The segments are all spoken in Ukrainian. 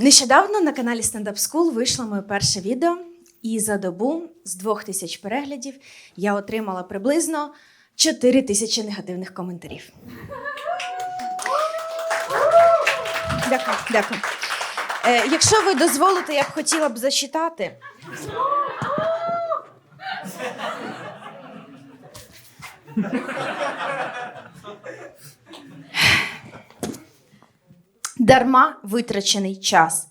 Нещодавно на каналі Stand Up School вийшло моє перше відео, і за добу з двох тисяч переглядів я отримала приблизно 4 тисячі негативних коментарів. Дякую, дякую. Е, якщо ви дозволите, я б хотіла б зачитати. Дарма витрачений час.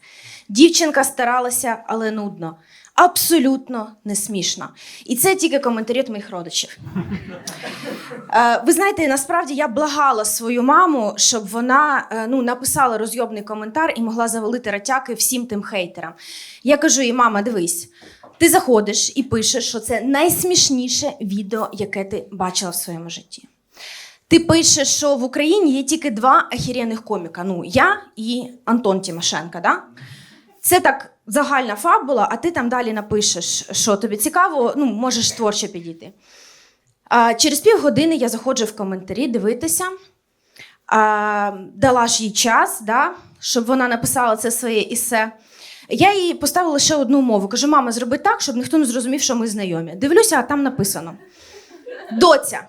Дівчинка старалася, але нудно. Абсолютно не смішно. І це тільки коментарі від моїх родичів. Е, ви знаєте, насправді я благала свою маму, щоб вона е, ну, написала розйобний коментар і могла завалити ратяки всім тим хейтерам. Я кажу їй, мама, дивись, ти заходиш і пишеш, що це найсмішніше відео, яке ти бачила в своєму житті. Ти пишеш, що в Україні є тільки два охеренних коміка. Ну, я і Антон Тимошенко, да? Це так загальна фабула, а ти там далі напишеш, що тобі цікаво, ну, можеш творчо підійти. А, через півгодини я заходжу в коментарі дивитися, а, дала ж їй час, да, щоб вона написала це своє ісе. Я їй поставила ще одну умову. Кажу, мама, зроби так, щоб ніхто не зрозумів, що ми знайомі. Дивлюся, а там написано: Доця.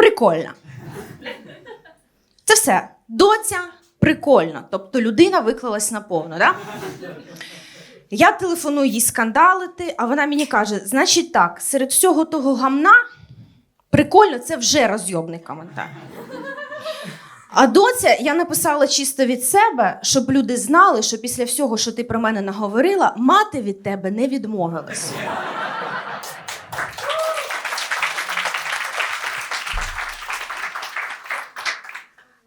Прикольно. Це все. Доця прикольно. Тобто людина виклалась наповну, да? Я телефоную їй скандалити, а вона мені каже: значить так, серед всього того гамна прикольно, це вже розйобний коментар. А доця я написала чисто від себе, щоб люди знали, що після всього, що ти про мене наговорила, мати від тебе не відмовилась.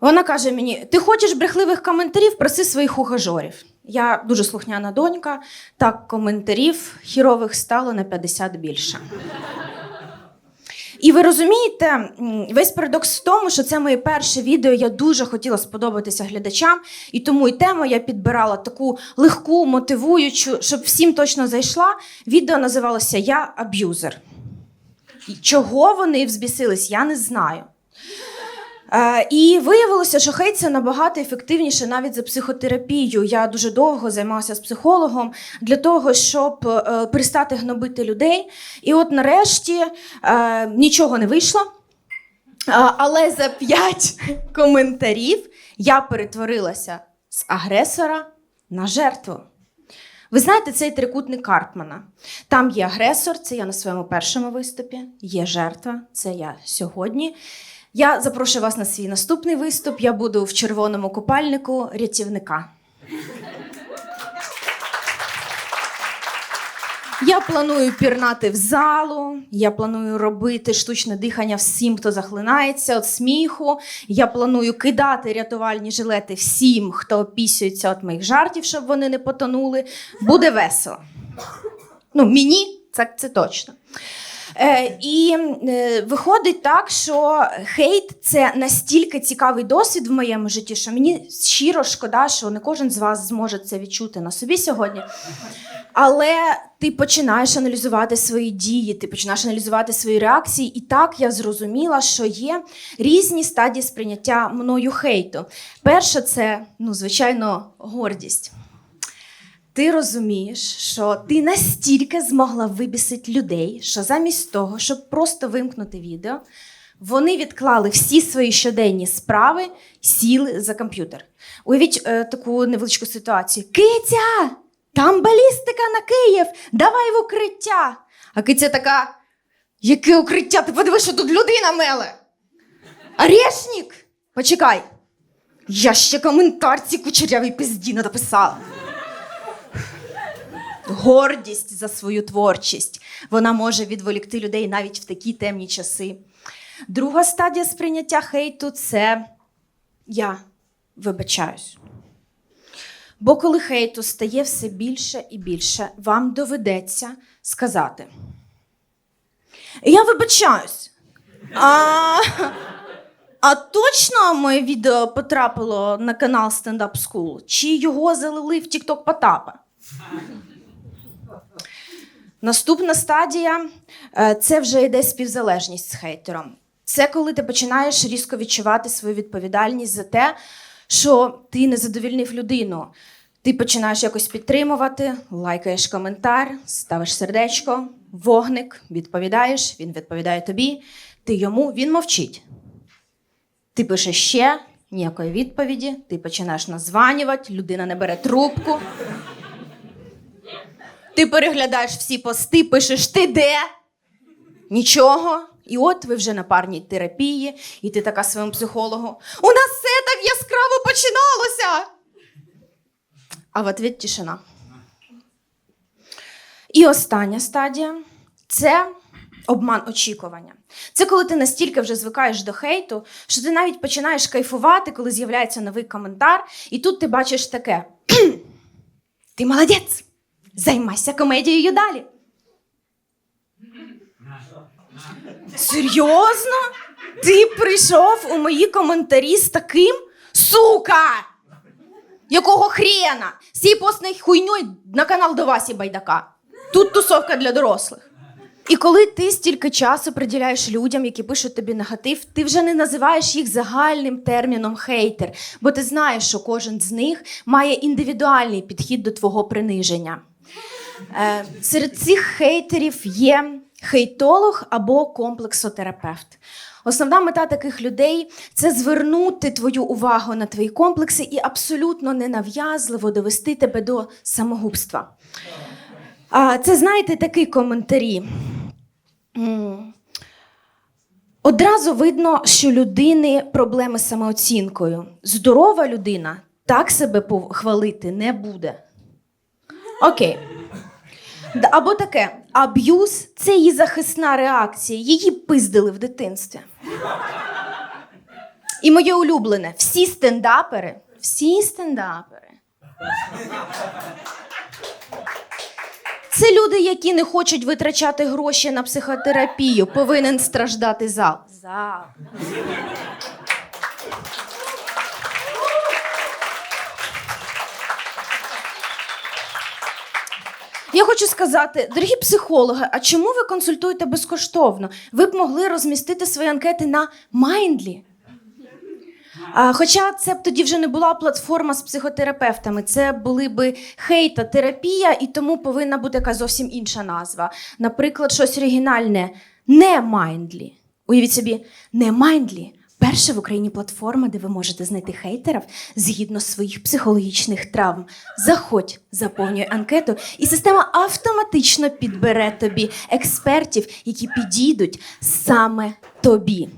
Вона каже мені: ти хочеш брехливих коментарів, проси своїх ухажорів. Я дуже слухняна донька, так коментарів хірових стало на 50 більше. І ви розумієте, весь парадокс в тому, що це моє перше відео. Я дуже хотіла сподобатися глядачам, і тому і тему я підбирала таку легку, мотивуючу, щоб всім точно зайшла. Відео називалося Я аб'юзер. Чого вони взбісились, я не знаю. Е, і виявилося, що хейт це набагато ефективніше навіть за психотерапію. Я дуже довго займалася з психологом для того, щоб е, перестати гнобити людей. І от нарешті е, нічого не вийшло. Але за п'ять коментарів я перетворилася з агресора на жертву. Ви знаєте цей трикутник Карпмана. Там є агресор, це я на своєму першому виступі, є жертва, це я сьогодні. Я запрошую вас на свій наступний виступ. Я буду в червоному купальнику рятівника. Я планую пірнати в залу, я планую робити штучне дихання всім, хто захлинається від сміху. Я планую кидати рятувальні жилети всім, хто опісюється від моїх жартів, щоб вони не потонули. Буде весело. Ну, мені це, це точно. Е, і е, виходить так, що хейт це настільки цікавий досвід в моєму житті, що мені щиро шкода, що не кожен з вас зможе це відчути на собі сьогодні. Але ти починаєш аналізувати свої дії, ти починаєш аналізувати свої реакції. І так я зрозуміла, що є різні стадії сприйняття мною хейту. Перше, це, ну, звичайно, гордість. Ти розумієш, що ти настільки змогла вибісити людей, що замість того, щоб просто вимкнути відео, вони відклали всі свої щоденні справи, сіли за комп'ютер. Уявіть е, таку невеличку ситуацію: Киця! Там балістика на Київ! Давай в укриття! А киця така: яке укриття? Ти подиви, що тут людина меле! Орешник! Почекай! Я ще коментар ці кучерявій пизді не гордість за свою творчість. Вона може відволікти людей навіть в такі темні часи. Друга стадія сприйняття хейту це я вибачаюсь. Бо коли хейту стає все більше і більше, вам доведеться сказати. Я вибачаюсь. А, а точно моє відео потрапило на канал Stand Up School? Чи його залили в TikTok Потапа? Наступна стадія е, це вже йде співзалежність з хейтером. Це коли ти починаєш різко відчувати свою відповідальність за те, що ти не задовільнив людину. Ти починаєш якось підтримувати, лайкаєш коментар, ставиш сердечко, вогник, відповідаєш, він відповідає тобі, ти йому, він мовчить. Ти пишеш ще, ніякої відповіді, ти починаєш названювати, людина не бере трубку. Ти переглядаєш всі пости, пишеш ти де? Нічого. І от ви вже на парній терапії, і ти така своєму психологу. У нас все так яскраво починалося. А в ответ тишина. І остання стадія це обман очікування. Це коли ти настільки вже звикаєш до хейту, що ти навіть починаєш кайфувати, коли з'являється новий коментар, і тут ти бачиш таке: ти молодець! Займайся комедією далі. Серйозно? Ти прийшов у мої коментарі з таким? Сука! Якого хрена? Сій постною хуйньою на канал до Васі Байдака. Тут тусовка для дорослих. І коли ти стільки часу приділяєш людям, які пишуть тобі негатив, ти вже не називаєш їх загальним терміном хейтер, бо ти знаєш, що кожен з них має індивідуальний підхід до твого приниження. Е, серед цих хейтерів є хейтолог або комплексотерапевт. Основна мета таких людей це звернути твою увагу на твої комплекси і абсолютно ненав'язливо довести тебе до самогубства. Це, знаєте, такі коментарі. Одразу видно, що людини проблеми з самооцінкою. Здорова людина так себе хвалити не буде. Окей. Або таке: аб'юз це її захисна реакція. Її пиздили в дитинстві. І моє улюблене: всі стендапери, всі стендапери. Це люди, які не хочуть витрачати гроші на психотерапію, повинен страждати зал. Зал. Я хочу сказати, дорогі психологи, а чому ви консультуєте безкоштовно? Ви б могли розмістити свої анкети на Майндлі. А, хоча це б тоді вже не була платформа з психотерапевтами, це були би хейта терапія, і тому повинна бути якась зовсім інша назва. Наприклад, щось оригінальне не Майндлі. Уявіть собі, не Майндлі. Перша в Україні платформа, де ви можете знайти хейтерів згідно своїх психологічних травм. Заходь, заповнюй анкету, і система автоматично підбере тобі експертів, які підійдуть саме тобі.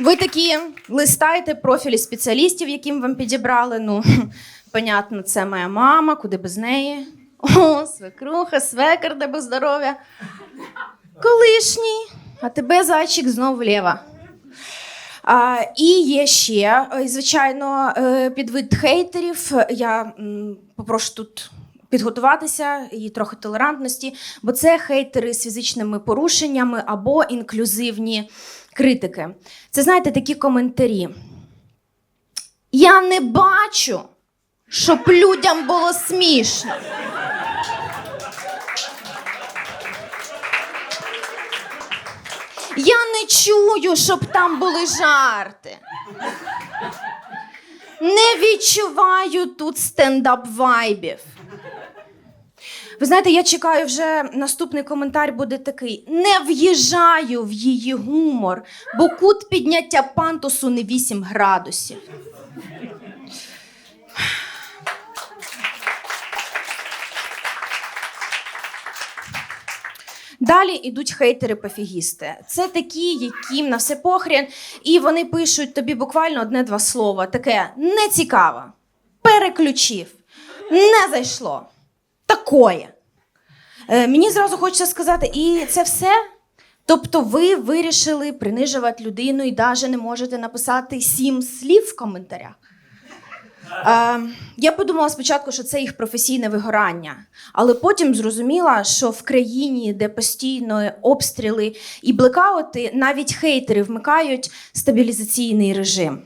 Ви такі листаєте профілі спеціалістів, яким вам підібрали. Ну, понятно, це моя мама, куди без неї. О, свекруха, свекер, де без здоров'я. Колишній, а тебе зайчик знов вліва. А, і є ще, е, звичайно, е, підвид хейтерів. Я попрошу тут підготуватися і трохи толерантності, бо це хейтери з фізичними порушеннями або інклюзивні критики. Це знаєте такі коментарі. Я не бачу, щоб людям було смішно. Я не чую, щоб там були жарти. Не відчуваю тут стендап вайбів. Ви знаєте, я чекаю вже наступний коментар буде такий: не в'їжджаю в її гумор, бо кут підняття пантусу не 8 градусів. Далі йдуть хейтери-пофігісти. Це такі, яким на все похрін, і вони пишуть тобі буквально одне-два слова. Таке не цікаво, переключив, не зайшло. Такое. Е, мені зразу хочеться сказати, і це все. Тобто, ви вирішили принижувати людину і навіть не можете написати сім слів в коментарях. Е, я подумала спочатку, що це їх професійне вигорання, але потім зрозуміла, що в країні, де постійно обстріли і блекаути, навіть хейтери вмикають стабілізаційний режим.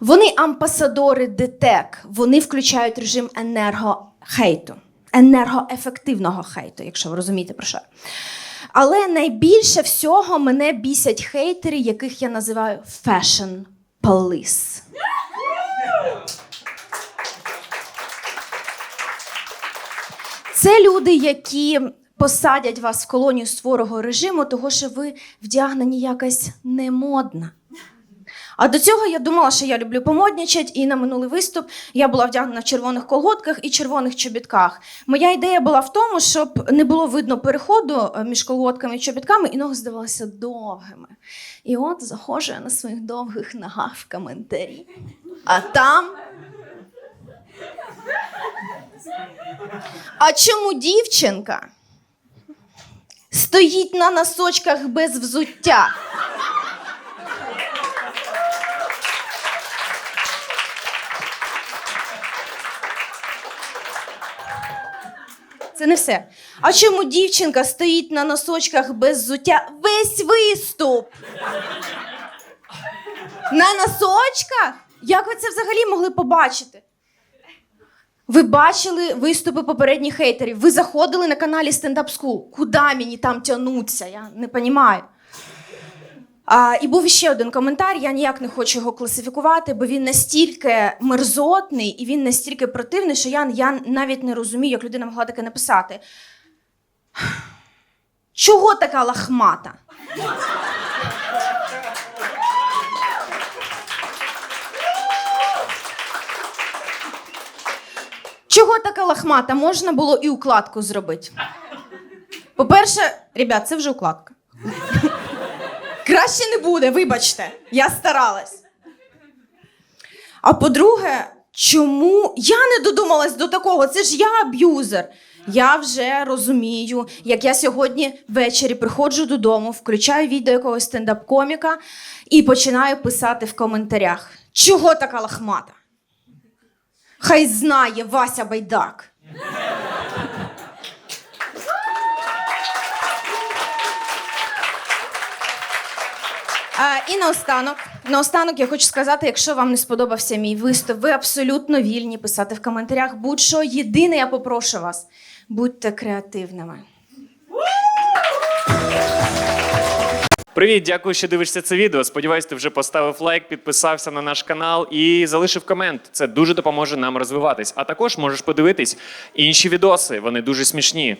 Вони амбасадори ДТЕК, вони включають режим енергохейту, енергоефективного хейту, якщо ви розумієте про що. Але найбільше всього мене бісять хейтери, яких я називаю fashion police. Це люди, які посадять вас в колонію суворого режиму, того що ви вдягнені якась немодна. А до цього я думала, що я люблю помоднічать, і на минулий виступ я була вдягнена в червоних колготках і червоних чобітках. Моя ідея була в тому, щоб не було видно переходу е, між колготками і чобітками, і ноги здавалися довгими. І от заходжу я на своїх довгих ногах в коментарі. А там. А чому дівчинка стоїть на носочках без взуття? Це не все. А чому дівчинка стоїть на носочках без взуття весь виступ? На носочках? Як ви це взагалі могли побачити? Ви бачили виступи попередніх хейтерів. Ви заходили на каналі Stand Up School. Куди мені там тягнуться? Я не розумію. А, і був ще один коментар. Я ніяк не хочу його класифікувати, бо він настільки мерзотний і він настільки противний, що я, я навіть не розумію, як людина могла таке написати. Чого така лахмата? Чого така лахмата? Можна було і укладку зробити. По-перше, ребят, це вже укладка. Краще не буде, вибачте, я старалась. А по-друге, чому я не додумалась до такого? Це ж я аб'юзер. Я вже розумію, як я сьогодні ввечері приходжу додому, включаю відео якогось стендап-коміка і починаю писати в коментарях: чого така лахмата? Хай знає Вася Байдак. І наостанок, наостанок я хочу сказати, якщо вам не сподобався мій виступ, ви абсолютно вільні писати в коментарях. Будь-що єдине, я попрошу вас, будьте креативними. Привіт, дякую, що дивишся це відео. Сподіваюсь, ти вже поставив лайк, підписався на наш канал і залишив комент. Це дуже допоможе нам розвиватись. А також можеш подивитись інші відоси. Вони дуже смішні.